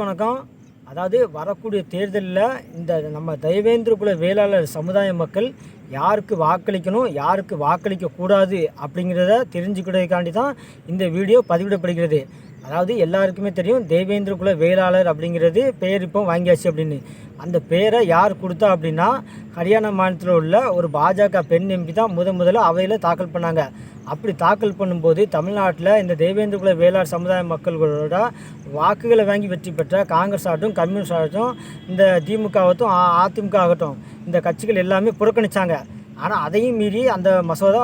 வணக்கம் அதாவது வரக்கூடிய தேர்தலில் இந்த நம்ம தெய்வேந்திரகுல வேளாளர் சமுதாய மக்கள் யாருக்கு வாக்களிக்கணும் யாருக்கு வாக்களிக்க கூடாது அப்படிங்கிறத தெரிஞ்சுக்கிறதுக்காண்டி தான் இந்த வீடியோ பதிவிடப்படுகிறது. அதாவது எல்லாருக்குமே தெரியும் தேவேந்திரகுல வேளாளர் அப்படிங்கிறது பேர் இப்போ வாங்கியாச்சு அப்படின்னு. அந்த பேரை யார் கொடுத்தா அப்படின்னா ஹரியானா மாநிலத்தில் உள்ள ஒரு பாஜக பெண் எம்பி தான் முத முதல்ல அவையில் தாக்கல் பண்ணாங்க. அப்படி தாக்கல் பண்ணும்போது தமிழ்நாட்டில் இந்த தேவேந்திரகுல வேளாண் சமுதாய மக்கள்களோட வாக்குகளை வாங்கி வெற்றி பெற்ற காங்கிரஸ் ஆகட்டும் கம்யூனிஸ்ட் ஆகட்டும் இந்த திமுக ஆகட்டும் அதிமுக ஆகட்டும் இந்த கட்சிகள் எல்லாமே புறக்கணித்தாங்க ஆனால் அதையும் மீறி அந்த மசோதா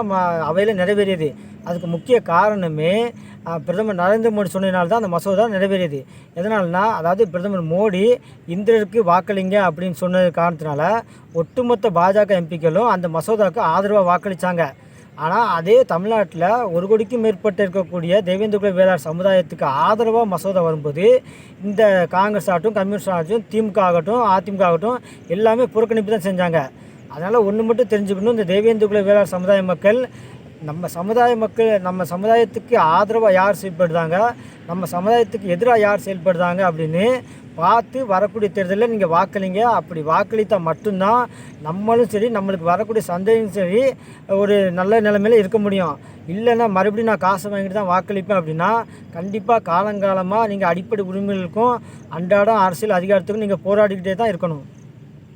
அவையில் நிறைவேறியது. அதுக்கு முக்கிய காரணமே பிரதமர் நரேந்திர மோடி சொன்னதுனால தான் அந்த மசோதா நிறைவேறியது. எதனால்னா அதாவது பிரதமர் மோடி இந்திரருக்கு வாக்களிங்க அப்படின்னு சொன்னது காரணத்தினால ஒட்டுமொத்த பாஜக எம்பிக்களும் அந்த மசோதாவுக்கு ஆதரவாக வாக்களித்தாங்க ஆனால் அதே தமிழ்நாட்டில் ஒரு கோடிக்கும் மேற்பட்டு இருக்கக்கூடிய தேவேந்திர வேளாண் சமுதாயத்துக்கு ஆதரவாக மசோதா வரும்போது இந்த காங்கிரஸ் ஆகட்டும் கம்யூனிஸ்ட் ஆகட்டும் திமுக ஆகட்டும் அதிமுக ஆகட்டும் எல்லாமே புறக்கணிப்பு தான் செஞ்சாங்க. அதனால் ஒன்று மட்டும் தெரிஞ்சுக்கணும் இந்த தேவேந்திர வேளாண் சமுதாய மக்கள் நம்ம சமுதாய மக்கள் நம்ம சமுதாயத்துக்கு ஆதரவாக யார் செயல்படுறாங்க? நம்ம சமுதாயத்துக்கு எதிராக யார் செயல்படுறாங்க அப்படின்னு பார்த்து வரக்கூடிய தேர்தலில் நீங்கள் வாக்களிங்க. அப்படி வாக்களித்தால் மட்டும்தான் நம்மளும் சரி நம்மளுக்கு வரக்கூடிய சந்தையும் சரி ஒரு நல்ல நிலைமையில் இருக்க முடியும். இல்லைன்னா மறுபடியும் நான் காசு வாங்கிட்டு தான் வாக்களிப்பேன் அப்படின்னா கண்டிப்பாக காலங்காலமாக நீங்கள் அடிப்படை உரிமைகளுக்கும் அன்றாடம் அரசியல் அதிகாரத்துக்கும் நீங்கள் போராடிக்கிட்டே தான் இருக்கணும்.